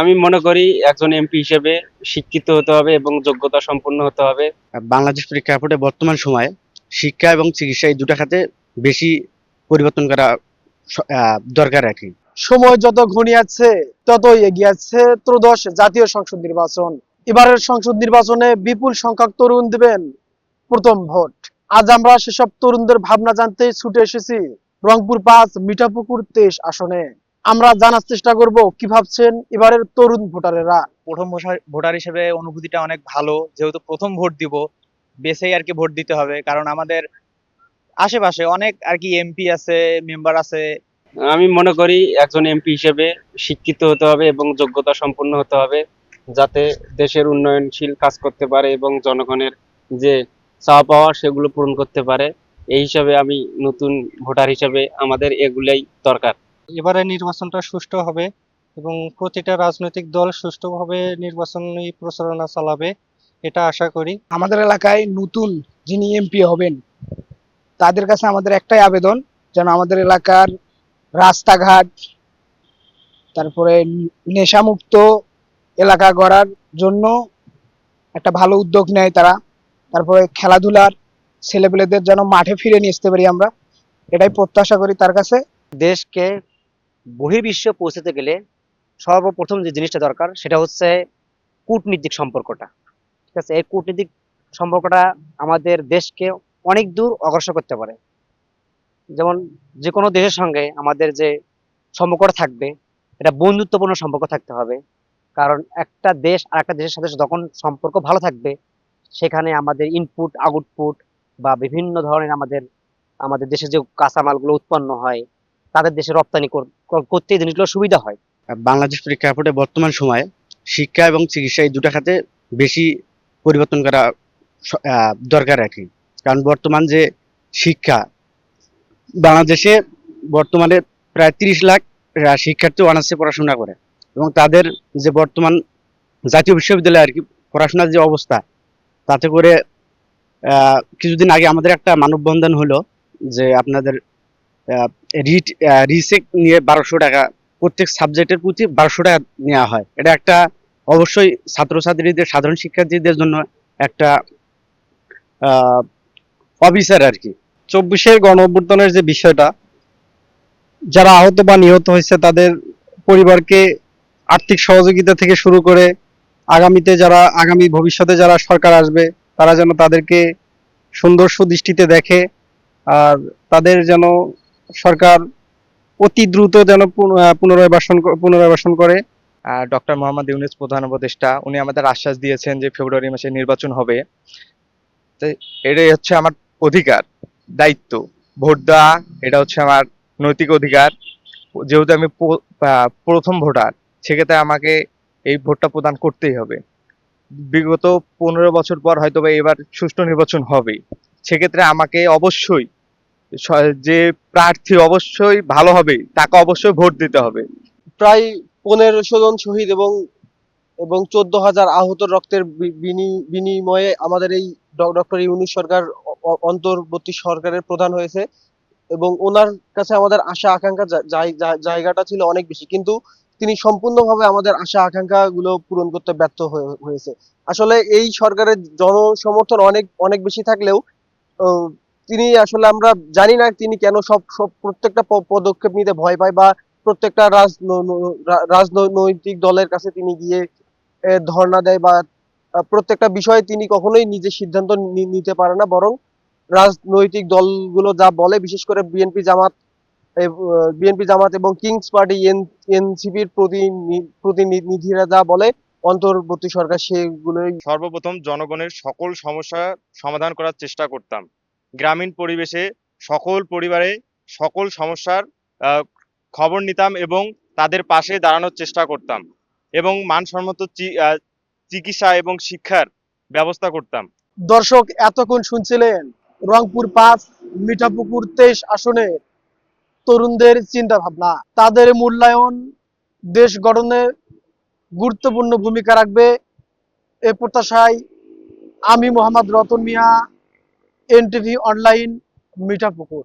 আমি মনে করি একজন এমপি হিসেবে শিক্ষিত হতে হবে এবং যোগ্যতা সম্পন্ন হতে হবে। বাংলাদেশ প্রেক্ষাপটে বর্তমান সময়ে শিক্ষা এবং চিকিৎসা এই দুটা খাতে বেশি পরিবর্তন করা দরকার আর কি। সময় যত ঘনিয়াচ্ছে ততই এগিয়ে যাচ্ছে ত্রয়োদশ জাতীয় সংসদ নির্বাচন। এবারের সংসদ নির্বাচনে বিপুল সংখ্যক তরুণ দিবেন প্রথম ভোট। আজ আমরা সেসব তরুণদের ভাবনা জানতে ছুটে এসেছি রংপুর পাঁচ মিঠাপুকুর তেইশ আসনে। আমরা জানার চেষ্টা করব কি ভাবছেন এবারের তরুণ ভোটারেরা। প্রথম ভোটার- ভোটার হিসেবে অনুভূতিটা অনেক ভালো। যেহেতু প্রথম ভোট দিব বেসেই আর কি ভোট দিতে হবে। কারণ আমাদের আশেপাশে অনেক আর কি এমপি আছে মেম্বার আছে। আমি মনে করি একজন এমপি হিসেবে শিক্ষিত হতে হবে এবং যোগ্যতা সম্পন্ন হতে হবে যাতে দেশের উন্নয়নশীল কাজ করতে পারে এবং জনগণের যে চাওয়া পাওয়া সেগুলো পূরণ করতে পারে। এই হিসাবে আমি নতুন ভোটার হিসেবে আমাদের এগুলাই দরকার। এবারে নির্বাচনটা সুষ্ঠু হবে এবং প্রতিটা রাজনৈতিক দল সুষ্ঠুভাবে নির্বাচনী প্রচারণা চালাবে এটা আশা করি। আমাদের এলাকায় নতুন যিনি এমপি হবেন তাদের কাছে আমাদের একটাই আবেদন যেন আমাদের এলাকার রাস্তাঘাট তারপরে নেশামুক্ত এলাকা গড়ার জন্য একটা ভালো উদ্যোগ নেয় তারা। তারপরে খেলাধুলার ছেলেপেলেদের যেন মাঠে ফিরে নিয়ে আসতে পারি আমরা এটাই প্রত্যাশা করি তার কাছে। দেশকে বহির্বিশ্বে পৌঁছতে গেলে সর্বপ্রথম যে জিনিসটা দরকার, সেটা হচ্ছে কূটনীতিক সম্পর্কটা। ঠিক আছে? এই কূটনীতিক সম্পর্কটা আমাদের দেশকে অনেক দূর অগ্রসর করতে পারে। যেমন যে কোনো দেশের সঙ্গে আমাদের যে সম্পর্কটা থাকবে, এটা বন্ধুত্বপূর্ণ সম্পর্ক থাকতে হবে। কারণ একটা দেশ আর একটা দেশের সাথে যখন সম্পর্ক ভালো থাকবে, সেখানে আমাদের ইনপুট আউটপুট বা বিভিন্ন ধরনের আমাদের আমাদের দেশে যে কাঁচামালগুলো উৎপন্ন হয় তাদের দেশে রপ্তানি কর- কর- করতে এই জিনিসগুলো সুবিধা হয়। বাংলাদেশ প্রেক্ষাপটে বর্তমান সময়ে শিক্ষা এবং চিকিৎসা এই দুটা খাতে বেশি পরিবর্তন করা দরকার আর কারণ বর্তমান যে শিক্ষা, বাংলাদেশে বর্তমানে প্রায় তিরিশ লাখ শিক্ষার্থী অনার্সে পড়াশোনা করে এবং তাদের যে বর্তমান জাতীয় বিশ্ববিদ্যালয়ে আর কি, পড়াশোনার যে অবস্থা, তাতে করে কিছুদিন আগে আমাদের একটা মানববন্ধন হলো যে আপনাদের রিট রিসেক নিয়ে বারোশো টাকা। প্রত্যেক সাবজেক্টের প্রতি বারোশো টাকা নেওয়া হয়। এটা একটা অবশ্যই ছাত্রছাত্রীদের, সাধারণ শিক্ষার্থীদের জন্য একটা অবিচার আর কি। চব্বিশের গণ যে বিষয়টা, যারা আহত বা নিহত হয়েছে, তাদের পরিবারকে আর্থিক সহযোগিতা থেকে শুরু করে আগামীতে যারা, আগামী ভবিষ্যতে যারা সরকার আসবে, তারা যেন তাদেরকে সুন্দর সুদৃষ্টিতে দেখে, আর তাদের যেন সরকার অতি দ্রুত যেন পুন- আহ, পুনরায় বাসন ক- পুনরায় বাসন করে। ডক্টর মোহাম্মদ ইউনুস প্রধান উপদেষ্টা উনি আমাদের আশ্বাস দিয়েছেন যে ফেব্রুয়ারি মাসে নির্বাচন হবে। এটাই হচ্ছে আমার অধিকার দায়িত্ব। ভোট দেওয়া এটা হচ্ছে আমার নৈতিক অধিকার। যেহেতু আমি প্রথম ভোটার সেক্ষেত্রে আমাকে এই ভোটটা প্রদান করতেই হবে। বিগত পনেরো বছর পর হয়তো এবার সুষ্ঠু নির্বাচন হবে সেক্ষেত্রে আমাকে অবশ্যই যে প্রার্থী অবশ্যই ভালো হবে, তাকে অবশ্যই ভোট দিতে হবে। প্রায় পনেরোশো জন শহীদ এবং এবং চোদ্দ হাজার আহত রক্তের বিনিময়ে আমাদের এই ডক্টর ইউনুস সরকার অন্তর্বর্তী সরকারের প্রধান হয়েছে এবং ওনার কাছে আমাদের আশা, আকাঙ্ক্ষা জায়গাটা ছিল অনেক বেশি। কিন্তু তিনি সম্পূর্ণভাবে আমাদের আশা আকাঙ্ক্ষা গুলো পূরণ করতে ব্যর্থ হয়ে- হয়েছে। আসলে এই সরকারের জনসমর্থন অনেক অনেক বেশি থাকলেও তিনি আসলে আমরা জানি না তিনি কেন সব সব প্রত্যেকটা পদক্ষেপ নিতে ভয় পায় বা প্রত্যেকটা রাজনৈতিক দলের কাছে তিনি গিয়ে ধর্ণা দেয় বা প্রত্যেকটা বিষয়ে তিনি কখনোই নিজে সিদ্ধান্ত নিতে পারে না। বরং রাজনৈতিক দলগুলো যা বলে, বিশেষ করে বিএনপি জামাত বিএনপি জামাত এবং কিংস পার্টি এনসিপির প্রতিনিধিরা যা বলে, অন্তর্বর্তী সরকার সেগুলোই সর্বপ্রথম জনগণের সকল সমস্যা সমাধান করার চেষ্টা করতাম। গ্রামীণ পরিবেশে সকল পরিবারে সকল সমস্যার খবর নিতাম এবং তাদের পাশে দাঁড়ানোর চেষ্টা করতাম এবং মানসম্মত চিকিৎসা এবং শিক্ষার ব্যবস্থা করতাম। দর্শক, এতক্ষণ শুনছিলেন রংপুর পাঁচ মিঠাপুকুর তেইশ আসনে তরুণদের চিন্তা ভাবনা তাদের মূল্যায়ন দেশ গঠনে গুরুত্বপূর্ণ ভূমিকা রাখবে। এ প্রত্যাশায় আমি মোহাম্মদ রতন মিয়া এনটিভি অনলাইন মিঠাপুকুর